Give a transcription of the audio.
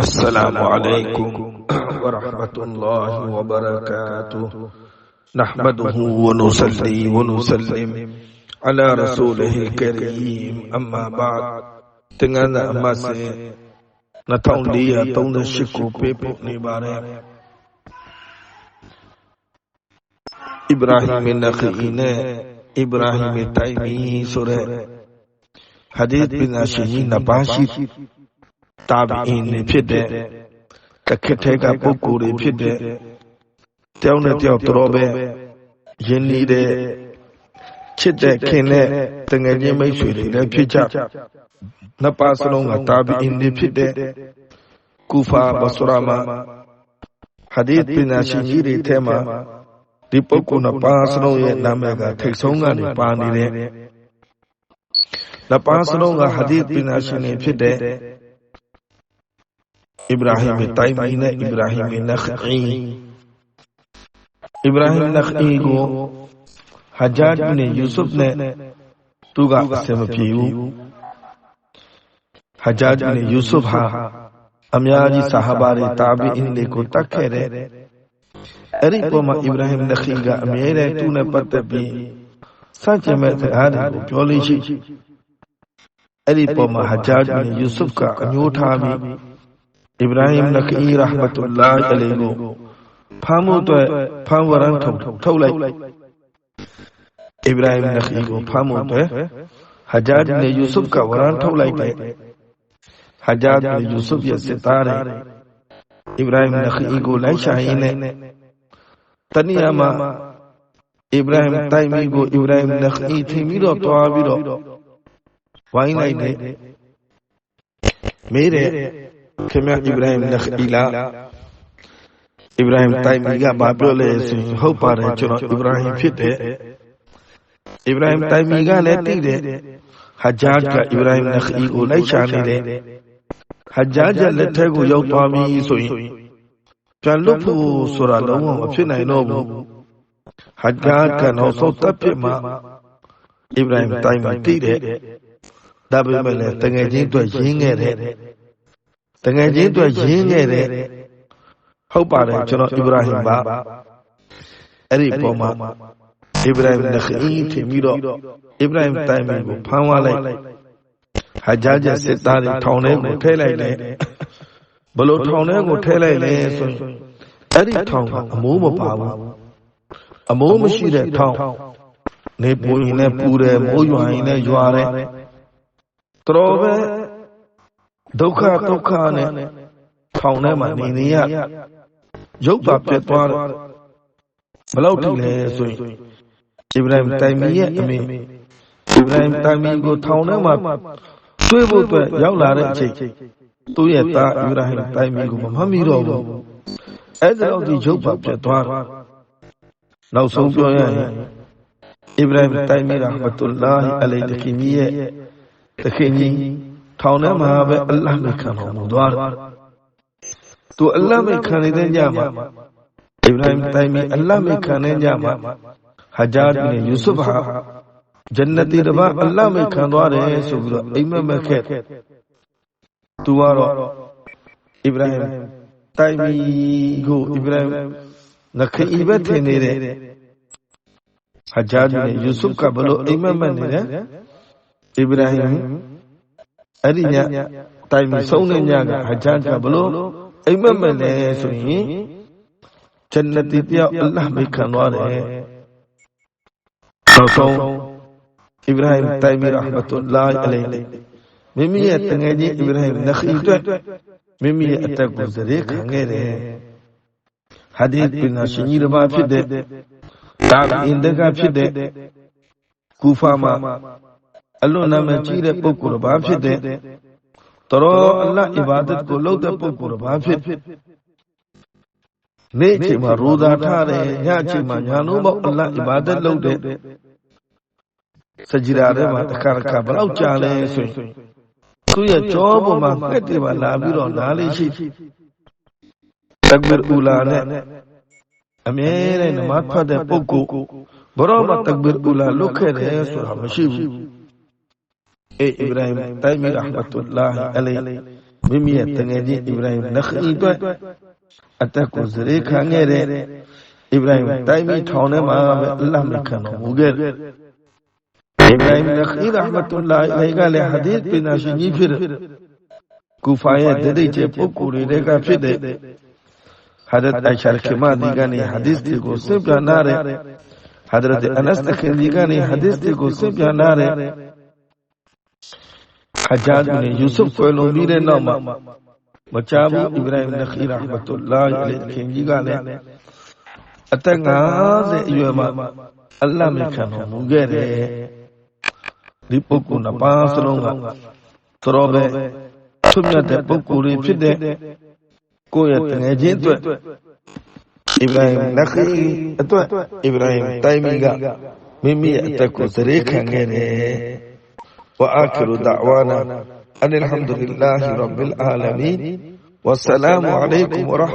السلام عليكم ورحمة الله وبركاته. نحمده ونصلي ونسلم على رسوله الكريم. أما بعد تنغانا أما سي نتاون ليا تون شكو بيبو نباري. إبراهيم النخيين إبراهيم التايمي سورة. حديث بن أشهي نباشي တာဘီအင်းတွေဖြစ်တဲ့တခက်ထဲကပုဂ္ဂိုလ်တွေဖြစ်တဲ့တယောက်နဲ့တယောက်တော်ပဲယဉ်နေတဲ့ချစ်တဲ့ခင်တဲ့တငယ်ချင်းမိတ်ဆွေတွေလည်းဖြစ်ကြနှစ်ပါးစလုံးကတာဘီအင်းတွေဖြစ်တဲ့ကူဖာဘဆရာမဟာဒီသ်ပညာရှင်ကြီးတွေထဲမှာဒီပုဂ္ဂိုလ်နှစ်ပါးစလုံးရဲ့နာမည်ကထိတ်ဆုံးကနေပါနေတဲ့နှစ်ပါးစလုံးကဟာဒီသ်ပညာရှင်တွေဖြစ်တဲ့ ابراہیم تائمین ابراہیم نخعی. ابراہیم نخعی کو حجاج بن یوسف نے توگا قسم پیو حجاج بن یوسف ہاں امیاجی صحابہ رے تابعین لے کو تکھے رے. اری کو ما ابراہیم نخعی کا امیر ہے تو نے پتہ بھی. سانچے میں تھے ہاں کو پیولی شی. اری کو ما حجاج بن یوسف کا انیوٹھا بھی. အစ္စရာဟိမ်နခီရာဟမတ်လာအလိုင်ကိုဖမ်းမှုအတွက်ဖမ်းဝရမ်းထုတ်ထုတ်လိုက်အစ္စရာဟိမ်နခီကိုဖမ်းမှုအတွက်ဟဂျာဒ်နဲ့ယူဆုဖ်ကဝရမ်းထုတ်လိုက်တယ်ဟဂျာဒ်နဲ့ယူဆုဖ်ရဲ့စစ်သားတွေအစ္စရာဟိမ်နခီကိုလိုက်ရှာရင်းနဲ့တနည်းအားမှာအစ္စရာဟိမ်တိုင်မီကိုအစ္စရာဟိမ်နခီထင်ပြီးတော့တွားပြီးတော့ဝိုင်းလိုက်တယ်မေးတယ် ခင်ဗျအစ္စရာဟင်နခီလာအစ္စရာဟင်တိုင်မီကဘာပြောလဲဆိုရင်ဟုတ်ပါတယ်ကျွန်တော်အစ္စရာဟင်ဖြစ်တယ်အစ္စရာဟင်တိုင်မီကလည်းသိတယ်ဟဂျာဂျ်ကအစ္စရာဟင်နခီကိုလိုက်ရှာနေတယ်ဟဂျာဂျ်လက်ထက်ကိုရောက်သွားပြီဆိုရင်ပြန်လွတ်ဖို့ဆိုတာလုံးဝမဖြစ်နိုင်တော့ဘူးဟဂျာဂျ်ကနောက်ဆုံးတပ်ဖြစ်မှာအစ္စရာဟင်တိုင်မီသိတယ်ဒါပေမဲ့လည်းတငယ်ချင်းအတွက်ရင်းခဲ့တယ် တကယ်ချင်းအတွက်ရင်းခဲ့တဲ့ဟုတ်ပါတယ်ကျွန်တော်အစ္စရာဟင်ပါအဲ့ဒီပုံမှာအစ္စရာဟင်နခီထင်ပြီးတော့အစ္စရာဟင်တိုင်မီကိုဖမ်းသွားလိုက်ဟဂျာဂျ်စစ်သားတွေထောင်ထဲကိုထဲလိုက်တယ်ဘလို့ထောင်ထဲကိုထဲလိုက်လဲဆိုရင်အဲ့ဒီထောင်ကအမိုးမပါဘူးအမိုးမရှိတဲ့ထောင်နေပူရင်လည်းပူတယ်မိုးရွာရင်လည်းရွာတယ်တော်ပဲ ဒုက္ခဒုက္ခနဲ့ထောင်ထဲမှာနေနေရရုပ်ပါပြတ်သွားတယ်ဘလောက်ထိလဲဆိုရင်အစ္စရာဟင်တိုင်မီရဲ့အမေအစ္စရာဟင်တိုင်မီကိုထောင်ထဲမှာတွေ့ဖို့အတွက်ရောက်လာတဲ့အချိန်သူ့ရဲ့သားအစ္စရာဟင်တိုင်မီကိုမမှတ်မိတော့ဘူးအဲ့ဒါတော့ဒီရုပ်ပါပြတ်သွားတယ်နောက်ဆုံးပြောရရင်အစ္စရာဟင်တိုင်မီရာဟမတုလာဟီအလိုင်တခင်ကြီးရဲ့တခင်ကြီး ထောင်ထဲမှာပဲအလ္လာဟ်မိခံတော်မူသွားတယ်။သူအလ္လာဟ်မိခံနေတဲ့ညမှာအစ္စရာဟင်တိုင်မီအလ္လာဟ်မိခံတဲ့ညမှာဟဂျာဒ်နဲ့ယူဆုဖ်ဟာဂျန်နတီတပါအလ္လာဟ်မိခံသွားတယ်ဆိုပြီးတော့အိမ်မက်မက်ခဲ့။သူကတော့အစ္စရာဟင်တိုင်မီကိုအစ္စရာဟင်နခီဘတ်ထင်နေတဲ့ဟဂျာဒ်နဲ့ယူဆုဖ်ကဘလို့အိမ်မက်မက်နေတယ်အစ္စရာဟင် အဲ့ဒီညတိုင်ပြီးဆုံးတဲ့ညကဟဂျာကဘလို့အိမ်မက်မက်လဲဆိုရင်ဂျန်နတီတယောက်အလ္လာဟ်မိခံသွားတယ်နောက်ဆုံးအစ္စရာဟင်တိုင်မီရာဟမတ်တူလာအလိုင်မိမိရဲ့တငယ်ချင်းအစ္စရာဟင်နခီအတွက်မိမိရဲ့အသက်ကိုစရေခံခဲ့တယ်ဟာဒီသ်ပင်ရှင်ကြီးတစ်ပါးဖြစ်တဲ့ဒါအင်ဒကဖြစ်တဲ့ကူဖာမှာ အလွန်နာမည်ကြီးတဲ့ပုဂ္ဂိုလ်ဘာဖြစ်တဲ့တော်အလ္လာဟ်အီဘာဒတ်ကိုလုပ်တဲ့ပုဂ္ဂိုလ်ဘာဖြစ်နေ့အချိန်မှာရိုဇာထားတယ်ညအချိန်မှာညာလုံးပေါက်အလ္လာဟ်အီဘာဒတ်လုပ်တဲ့စဂျီရာထဲမှာတစ်ခါတစ်ခါဘယ်လောက်ကြာလဲဆိုရင်သူ့ရဲ့ကြောပေါ်မှာငှက်တွေပါလာပြီးတော့နားလေးရှိတကဘ်အူလာနဲ့အမြဲတမ်းနမတ်ဖတ်တဲ့ပုဂ္ဂိုလ်ဘရောမတကဘ်အူလာလုတ်ခဲ့တယ်ဆိုတာမရှိဘူး အေးအစ္စရာဟင်တိုင်မီရဟမတ်တူလာဟ်အလိုင်မိမိရဲ့တငယ်ချင်းအစ္စရာဟင်နခီအတွက်အသက်ကိုစရေခံခဲ့တဲ့အစ္စရာဟင်တိုင်းပြည်ထောင်ထဲမှာပဲအလ္လာဟ်မြခံတော်မူခဲ့တယ်အစ္စရာဟင်နခီရဟမတ်တူလာအလိုင်ကလည်းဟာဒီသ်ပင်နာရှင်ကြီးဖြစ်တဲ့ကူဖာရဲ့တတိကျပုဂ္ဂိုလ်တွေကဖြစ်တဲ့ဟာဒတ်အိုင်ရှာခမဒီကနေဟာဒီသ်ကိုစပြနာတဲ့ဟာဒရတ်အနတ်ခင်ဒီကနေဟာဒီသ်ကိုစပြနာတဲ့ ခဂျာဒ်နဲ့ယူဆုဖ်ကိုလုံပြီးတဲ့နောက်မှာမချဘူးအစ္စရာဟင်နခီရဟမတ်တူလာအလိုင်ခင်ကြီးကလည်းအသက်50အရွယ်မှာအလ္လာဟ်မြခံတော်မူခဲ့တယ်ဒီပုဂ္ဂိုလ်နှစ်ပါးစလုံးကသတော်ပဲထွတ်မြတ်တဲ့ပုဂ္ဂိုလ်တွေဖြစ်တဲ့ကိုယ့်ရဲ့တငယ်ချင်းအတွက်အစ္စရာဟင်နခီအတွက်အစ္စရာဟင်တိုင်းမီကမိမိရဲ့အသက်ကိုစရေခံခဲ့တယ် وآخر دعوانا أن الحمد لله رب العالمين. والسلام عليكم ورحمة